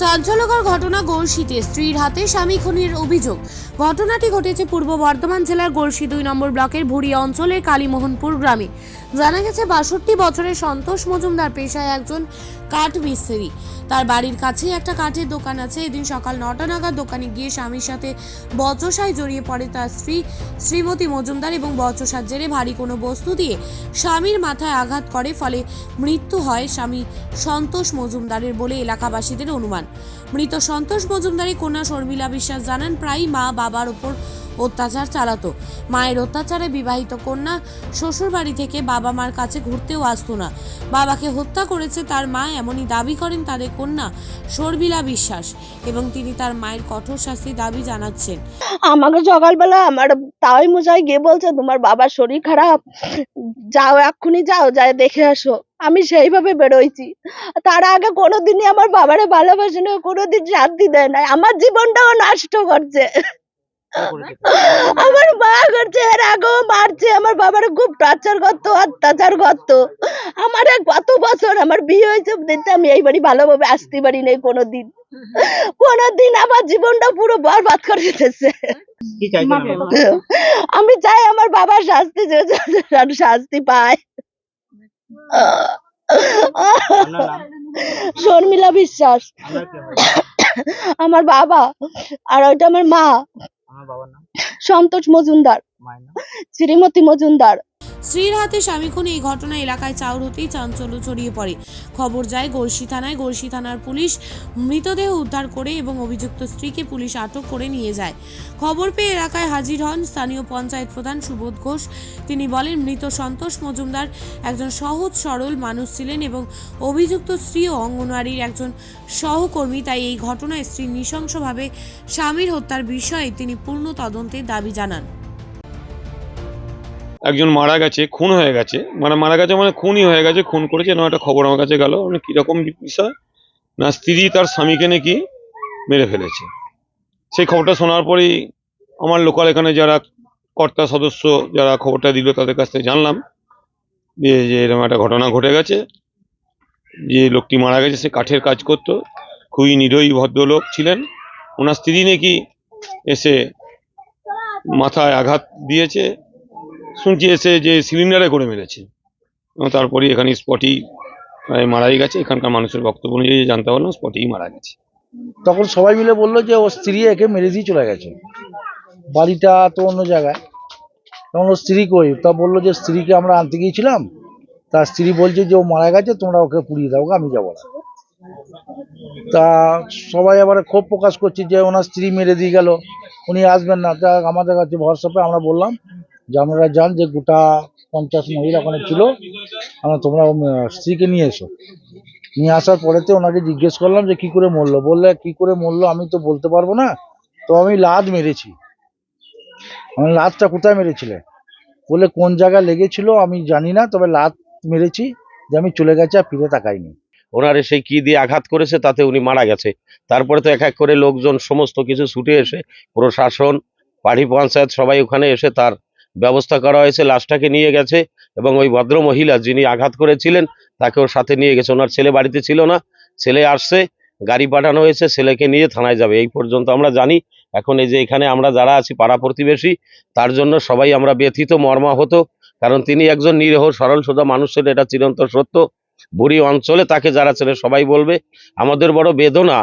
চাঞ্চল্যকর ঘটনা গড়শিতে। স্ত্রীর হাতে স্বামী খুনের অভিযোগ। ঘটনাটি ঘটেছে পূর্ব বর্ধমান জেলার গড়শি দুই নম্বর ব্লকের ভুড়িয়া অঞ্চলের কালীমোহনপুর গ্রামে। জানা গেছে, বাষট্টি বছরের সন্তোষ মজুমদার পেশায় একজন কাঠ মিস্ত্রি তার বাড়ির কাছেই একটা কাঠের দোকান আছে। এদিন সকাল নটা নাগাদ দোকানে গিয়ে স্বামীর সাথে বচসায় জড়িয়ে পড়ে তার স্ত্রী, শ্রীমতী মজুমদার এবং বচসার জেরে ভারী কোনো বস্তু দিয়ে স্বামীর মাথায় আঘাত করে, ফলে মৃত্যু হয় স্বামী সন্তোষ মজুমদারের বলে এলাকাবাসীদের অনুমান। মৃত সন্তোষ মজুমদারের কন্যা শর্মিলা বিশ্বাস জানান প্রায়ই মা বাবার ওপর অত্যাচার চালাতো। মায়ের অত্যাচারে বিবাহিত কন্যা শ্বশুর বাড়ি থেকে বাবা মার কাছে ঘুরতেও আসতো না। বাবাকে হত্যা করেছে তার মা এমনই দাবি করেন তাদের কন্যা শর্মিলা বিশ্বাস এবং তিনি তার মায়ের কঠোর শাস্তির দাবি জানাচ্ছেন। আমাকে সকালবেলা আমার তাই মশাই গিয়ে বলছে, তোমার বাবার শরীর খারাপ। যাও, এক্ষুনি যাও, যাই, দেখে আসো। আমি সেইভাবে বেরোইছি। তার আগে কোনোদিনই আমার বাবারে ভালোবাসে কোনোদিন শান্তি দেয় নাই। আমার জীবনটাও নষ্ট করছে। আমার মা করছে এর আগেও মারছে আমার বাবারে খুব টর্চার করতো অত্যাচার করতো। আমার আর কত বছর আমার বিয়ে হয়েছে দিতে আমি এই বাড়ি ভালোভাবে আসতে পারি নাই কোনোদিন। কোনোদিন আমার জীবনটা পুরো বরবাদ করে দিতেছে? আমি চাই আমার বাবার শাস্তি যে শাস্তি পায়। শর্মিলা বিশ্বাস? আমার বাবা আর ওইটা আমার মা। সন্তোষ মজুমদার। শ্রীমতী মজুমদার। স্ত্রীর হাতে স্বামী খুনে এই ঘটনা এলাকায় চাউর হতেই চাঞ্চল্য ছড়িয়ে পড়ে। খবর যায় গড়শি থানায় গড়শি থানার পুলিশ মৃতদেহ উদ্ধার করে এবং অভিযুক্ত স্ত্রীকে পুলিশ আটক করে নিয়ে যায়। খবর পেয়ে এলাকায় হাজির হন স্থানীয় পঞ্চায়েত প্রধান সুবোধ ঘোষ। তিনি বলেন মৃত সন্তোষ মজুমদার একজন সহজ সরল মানুষ ছিলেন এবং অভিযুক্ত স্ত্রী ও অঙ্গনওয়াড়ির একজন সহকর্মী। তাই এই ঘটনায় স্ত্রী নৃশংসভাবে স্বামীর হত্যার বিষয়ে তিনি পূর্ণ তদন্তের দাবি জানান। একজন মারা গেছে, খুন হয়ে গেছে। মানে মারা গেছে মানে খুনই হয়ে গেছে, খুন করেছে, এরকম একটা খবর আমার কাছে গেল। মানে কীরকম বিষয়? না, স্ত্রী তার স্বামীকে নাকি মেরে ফেলেছে। সেই খবরটা শোনার পরেই আমার লোকাল এখানে যারা কর্তা সদস্য যারা খবরটা দিল, তাদের কাছ থেকে জানলাম যে যে এরকম একটা ঘটনা ঘটে গেছে। যে লোকটি মারা গেছে, সে কাঠের কাজ করত, খুবই নিরীহ ভদ্রলোক ছিলেন। ওনার স্ত্রী নাকি এসে মাথায় আঘাত দিয়েছে শুনছি এসে যে সিলিন্ডারে করে মেরেছে। তারপরে এখানে স্পটেই মারাই গেছে। এখানকার মানুষের বক্তব্য অনুযায়ী জানতে পারলাম স্পটেই মারা গেছে। তখন সবাই মিলে বলল যে ওর স্ত্রী একে মেরে দিয়ে চলে গেছে। বাড়িটা তো অন্য জায়গায়। তখন ওর স্ত্রী কই? তা বলল যে, স্ত্রীকে আমরা আনতে গিয়েছিলাম। তার স্ত্রী বলছে যে, ও মারা গেছে, তোমরা ওকে পুড়িয়ে দাও আমি যাব না। তা সবাই আবার ক্ষোভ প্রকাশ করছে যে, ওনার স্ত্রী মেরে দিয়ে গেল। উনি আসবেন না। তা আমাদের কাছে পেয়ে আমরা বললাম যে আপনারা যান যে গোটা পঞ্চাশ মহিলা ওখানে ছিল, আমরা তোমরা স্ত্রীকে নিয়ে এসো। নিয়ে আসার পরেতে ওনাকে জিজ্ঞেস করলাম যে কি করে মরলো? বললে, কি করে মরলো আমি তো বলতে পারব না, তো আমি লাদ মেরেছি। আমি লাদটা কোথায় মেরেছিলে? বলে কোন জায়গায় লেগেছিল আমি জানি না, তবে লাদ মেরেছি যে আমি চলে গেছি আর ফিরে তাকাইনি। ওনার সেই কি দিয়ে আঘাত করেছে তাতে উনি মারা গেছে। তারপরে তো এক এক করে লোকজন, সমস্ত কিছু ছুটে এসে প্রশাসন পাড়ি পঞ্চায়েত সবাই ওখানে এসে তার ব্যবস্থা করা হয়েছে, লাশটাকে নিয়ে গেছে এবং ওই ভদ্র মহিলা যিনি আঘাত করেছিলেন তাকে ওর সাথে নিয়ে গেছে। ওনার ছেলে বাড়িতে ছিল না, ছেলে আসছে, গাড়ি পাঠানো হয়েছে, ছেলেকে নিয়ে থানায় যাবে। এই পর্যন্ত আমরা জানি, এখন এই যে এখানে আমরা যারা আছি, পাড়া প্রতিবেশী, তার জন্য সবাই আমরা ব্যথিত, মর্মাহত, কারণ তিনি একজন নিরীহ, সরল, সোজা মানুষ ছিলেন, এটা চিরন্তর সত্য। বুড়ি অঞ্চলে তাকে যারা ছেলে সবাই বলবে, আমাদের বড় বেদনা।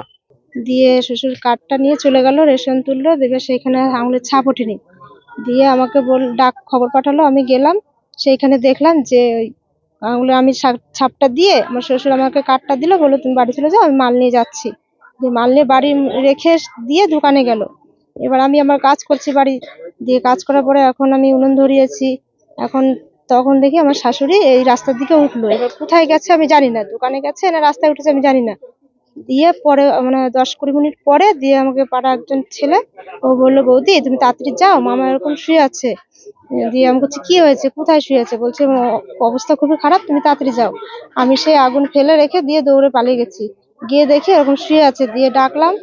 দিয়ে শ্বশুর কার্ডটা নিয়ে চলে গেল, রেশন তুললো দেবে সেইখানে আঙুলের ছাপ ওঠেনি। দিয়ে আমাকে বল, ডাক খবর পাঠালো। আমি গেলাম, সেইখানে দেখলাম যে ওই আঙুলে আমি ছাপটা দিয়ে আমার শ্বশুর আমাকে কার্ডটা দিল, বলল, তুমি বাড়ি চলে যাও, আমি মাল নিয়ে যাচ্ছি। দিয়ে মাল নিয়ে বাড়ি রেখে দিয়ে দোকানে গেল। এবার আমি আমার কাজ করছি বাড়ি। দিয়ে কাজ করার পরে এখন আমি উনুন ধরিয়েছি। এখন তখন দেখি আমার শাশুড়ি এই রাস্তার দিকে উঠল। এবার কোথায় গেছে আমি জানি না। দোকানে গেছে না রাস্তায় উঠেছে আমি জানি না। দিয়ে পরে মানে দশ কুড়ি মিনিট পরে দিয়ে আমাকে পাড়া একজন ছেলে, ও বলল, বৌদি, তুমি তাড়াতাড়ি যাও, মামা এরকম শুয়ে আছে। দিয়ে আমি বলছি, কি হয়েছে? কোথায় শুয়ে আছে? বলছে অবস্থা খুবই খারাপ, তুমি তাড়াতাড়ি যাও। আমি সেই আগুন ফেলে রেখে দিয়ে দৌড়ে পালিয়ে গেছি। গিয়ে দেখি এরকম শুয়ে আছে, দিয়ে ডাকলাম।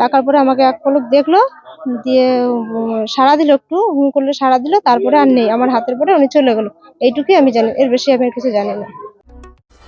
ডাকার পরে আমাকে এক পলক দেখল, দিয়ে সাড়া দিল একটু, হুম করলে, সাড়া দিল, তারপরে আর নেই। আমার হাতের পরে উনি চলে গেলো। এইটুকুই আমি জানি, এর বেশি আমি কিছু জানি না।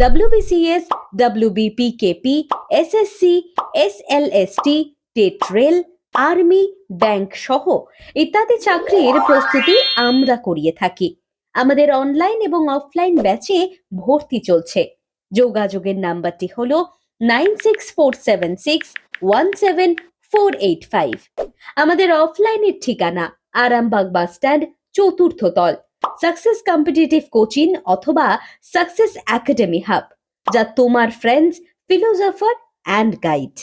WBCS WBPKP SSC SLST TET rail army bank সহ ইত্যাদি চাকরির প্রস্তুতি আমরা করিয়ে থাকি। আমাদের অনলাইন এবং অফলাইন ব্যাচে ভর্তি চলছে। যোগাযোগের নাম্বারটি হলো nine six four seven six one seven four eight five আমাদের অফলাইনের ঠিকানা আরামবাগ বাস স্ট্যান্ড চতুর্থ তল। সাকসেস কম্পিটিটিভ কোচিং অথবা সাকসেস একাডেমি হাব যা তোমার ফ্রেন্ডস ফিলোজফার অ্যান্ড গাইড